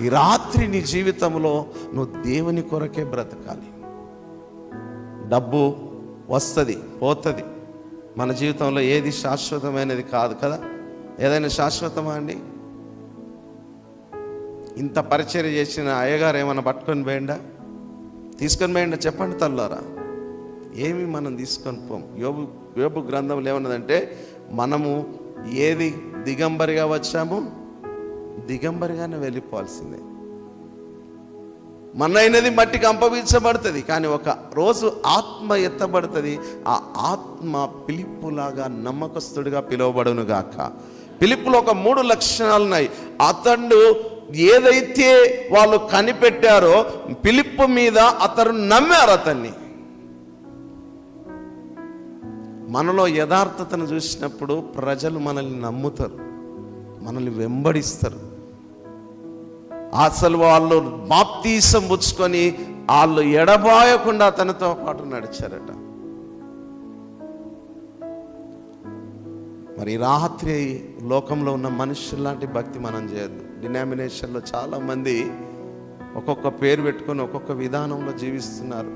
ఈ రాత్రి నీ జీవితంలో నువ్వు దేవుని కొరకే బ్రతకాలి. డబ్బు వస్తుంది పోతుంది. మన జీవితంలో ఏది శాశ్వతమైనది కాదు కదా? ఏదైనా శాశ్వతమా అండి? ఇంత పరిచయం చేసిన అయ్యగారు ఏమైనా పట్టుకొని పోయిండా? తీసుకొని పోయిండా? చెప్పండి తల్లారా. ఏమి మనం తీసుకొని పోం? యోబు యోబు గ్రంథంలో ఏమన్నదంటే మనము ఏది దిగంబరిగా వచ్చాము దిగంబరిగానే వెళ్ళిపోవాల్సిందే. మన్నైనది మట్టికి అంపవించబడుతుంది కానీ ఒక రోజు ఆత్మ ఎత్తబడుతుంది. ఆ ఆత్మ పిలుపులాగా నమ్మకస్తుడిగా పిలువబడును గాక పిలుపులో ఒక మూడు లక్షణాలు ఉన్నాయి అతడు ఏదైతే వాళ్ళు కనిపెట్టారో పిలుపు మీద అతను నమ్మారు అతన్ని. మనలో యథార్థతను చూసినప్పుడు ప్రజలు మనల్ని నమ్ముతారు. మనల్ని వెంబడిస్తారు. అసలు వాళ్ళు బాప్తీసం పుచ్చుకొని వాళ్ళు ఎడబాయకుండా తనతో పాటు నడిచారట. మరి రాత్రి లోకంలో ఉన్న మనుషుల్లాంటి భక్తి మనం చేయొద్దు. డినామినేషన్లో చాలామంది ఒక్కొక్క పేరు పెట్టుకొని ఒక్కొక్క విధానంలో జీవిస్తున్నారు.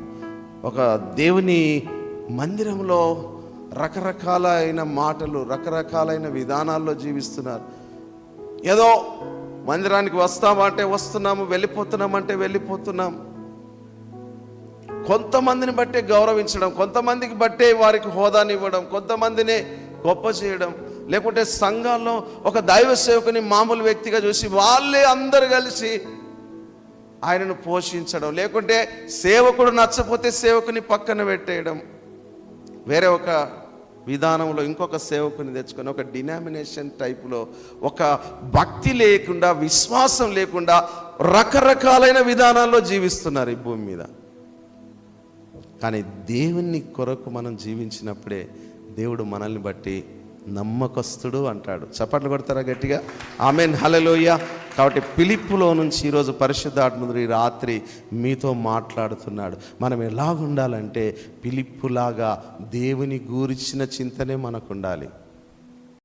ఒక దేవుని మందిరంలో రకరకాలైన మాటలు రకరకాలైన విధానాల్లో జీవిస్తున్నారు. ఏదో మందిరానికి వస్తామంటే వస్తున్నాము వెళ్ళిపోతున్నామంటే వెళ్ళిపోతున్నాం కొంతమందిని బట్టే గౌరవించడం కొంతమందికి బట్టే వారికి హోదాని ఇవ్వడం కొంతమందిని గొప్ప చేయడం. లేకుంటే సంఘాల్లో ఒక దైవ సేవకుని మామూలు వ్యక్తిగా చూసి వాళ్ళే అందరు కలిసి ఆయనను పోషించడం. లేకుంటే సేవకుడు నచ్చపోతే సేవకుని పక్కన పెట్టేయడం. వేరే ఒక విధానంలో ఇంకొక సేవకుని తెచ్చుకొని ఒక డినామినేషన్ టైపులో ఒక భక్తి లేకుండా విశ్వాసం లేకుండా రకరకాలైన విధానాల్లో జీవిస్తున్నారు ఈ భూమి మీద. కానీ దేవుని కొరకు మనం జీవించినప్పుడే దేవుడు మనల్ని బట్టి నమ్మకస్తుడు అంటాడు. చప్పట్లు కొడతారా గట్టిగా? ఆమెన్. హలలోయ కాబట్టి పిలిప్పులో నుంచి ఈరోజు పరిశుద్ధాత్ముడు ఈ రాత్రి మీతో మాట్లాడుతున్నాడు. మనం ఎలా ఉండాలంటే పిలిప్పులాగా దేవుని గూర్చిన చింతనే మనకు ఉండాలి